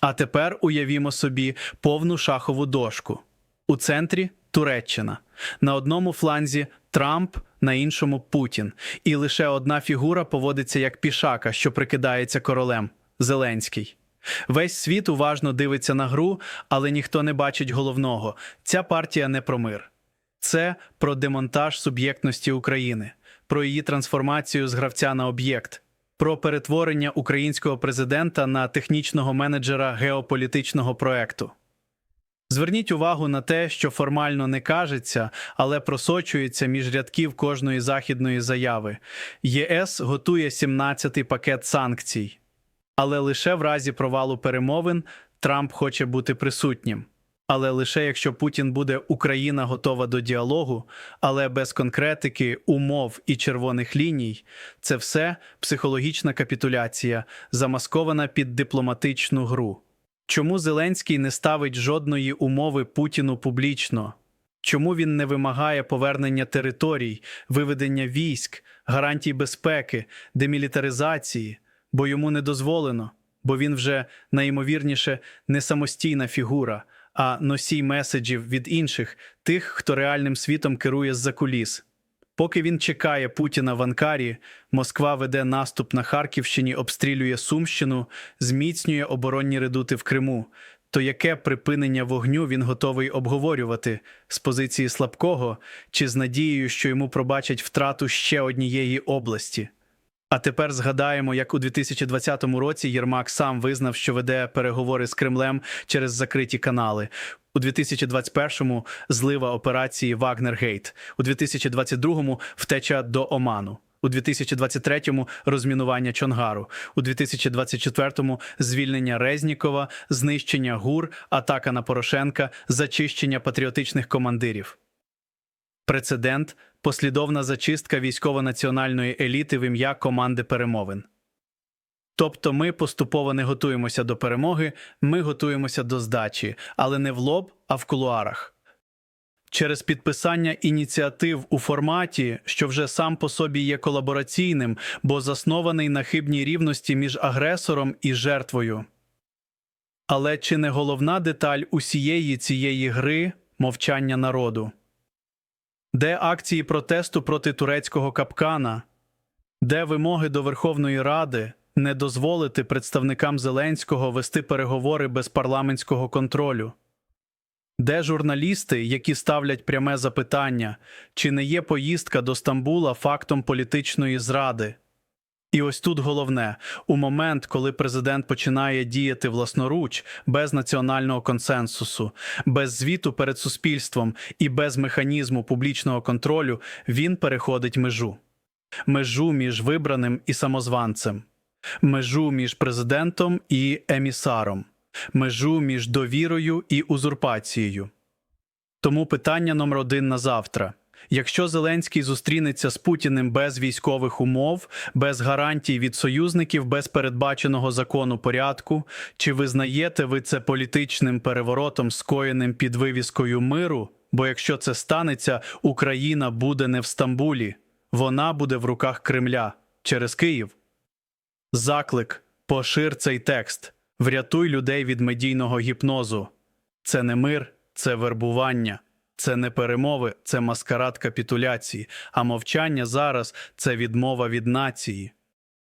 А тепер уявімо собі повну шахову дошку. У центрі Туреччина. На одному фланзі Трамп, на іншому Путін. І лише одна фігура поводиться як пішака, що прикидається королем Зеленський. Весь світ уважно дивиться на гру, але ніхто не бачить головного. Ця партія не про мир. Це про демонтаж суб'єктності України, про її трансформацію з гравця на об'єкт, про перетворення українського президента на технічного менеджера геополітичного проекту. Зверніть увагу на те, що формально не кажеться, але просочується між рядків кожної західної заяви. ЄС готує 17-й пакет санкцій. Але лише в разі провалу перемовин Трамп хоче бути присутнім. Але лише якщо Путін буде Україна готова до діалогу, але без конкретики, умов і червоних ліній, це все психологічна капітуляція, замаскована під дипломатичну гру. Чому Зеленський не ставить жодної умови Путіну публічно? Чому він не вимагає повернення територій, виведення військ, гарантій безпеки, демілітаризації? Бо йому не дозволено, бо він вже найімовірніше не самостійна фігура, а носій меседжів від інших, тих, хто реальним світом керує з-за куліс. Поки він чекає Путіна в Анкарі, Москва веде наступ на Харківщині, обстрілює Сумщину, зміцнює оборонні редути в Криму. То яке припинення вогню він готовий обговорювати з позиції слабкого чи з надією, що йому пробачать втрату ще однієї області? А тепер згадаємо, як у 2020 році Єрмак сам визнав, що веде переговори з Кремлем через закриті канали. У 2021-му злива операції Вагнергейт, у 2022-му втеча до Оману. У 2023-му розмінування Чонгару, у 2024-му звільнення Резнікова, знищення ГУР, атака на Порошенка, зачищення патріотичних командирів. Прецедент послідовна зачистка військово-національної еліти в ім'я команди перемовин. Тобто ми поступово не готуємося до перемоги, ми готуємося до здачі, але не в лоб, а в кулуарах. Через підписання ініціатив у форматі, що вже сам по собі є колабораційним, бо заснований на хибній рівності між агресором і жертвою. Але чи не головна деталь усієї цієї гри мовчання народу? Де акції протесту проти турецького капкана? Де вимоги до Верховної Ради не дозволити представникам Зеленського вести переговори без парламентського контролю? Де журналісти, які ставлять пряме запитання, чи не є поїздка до Стамбула фактом політичної зради? І ось тут головне: у момент, коли президент починає діяти власноруч, без національного консенсусу, без звіту перед суспільством і без механізму публічного контролю, він переходить межу. Межу між вибраним і самозванцем, межу між президентом і емісаром, межу між довірою і узурпацією. Тому питання номер один на завтра. Якщо Зеленський зустрінеться з Путіним без військових умов, без гарантій від союзників, без передбаченого закону порядку, чи визнаєте ви це політичним переворотом, скоєним під вивіскою миру? Бо якщо це станеться, Україна буде не в Стамбулі, вона буде в руках Кремля через Київ. Заклик пошир цей текст, врятуй людей від медійного гіпнозу. Це не мир, це вербування. Це не перемови, це маскарад капітуляції, а мовчання зараз це відмова від нації.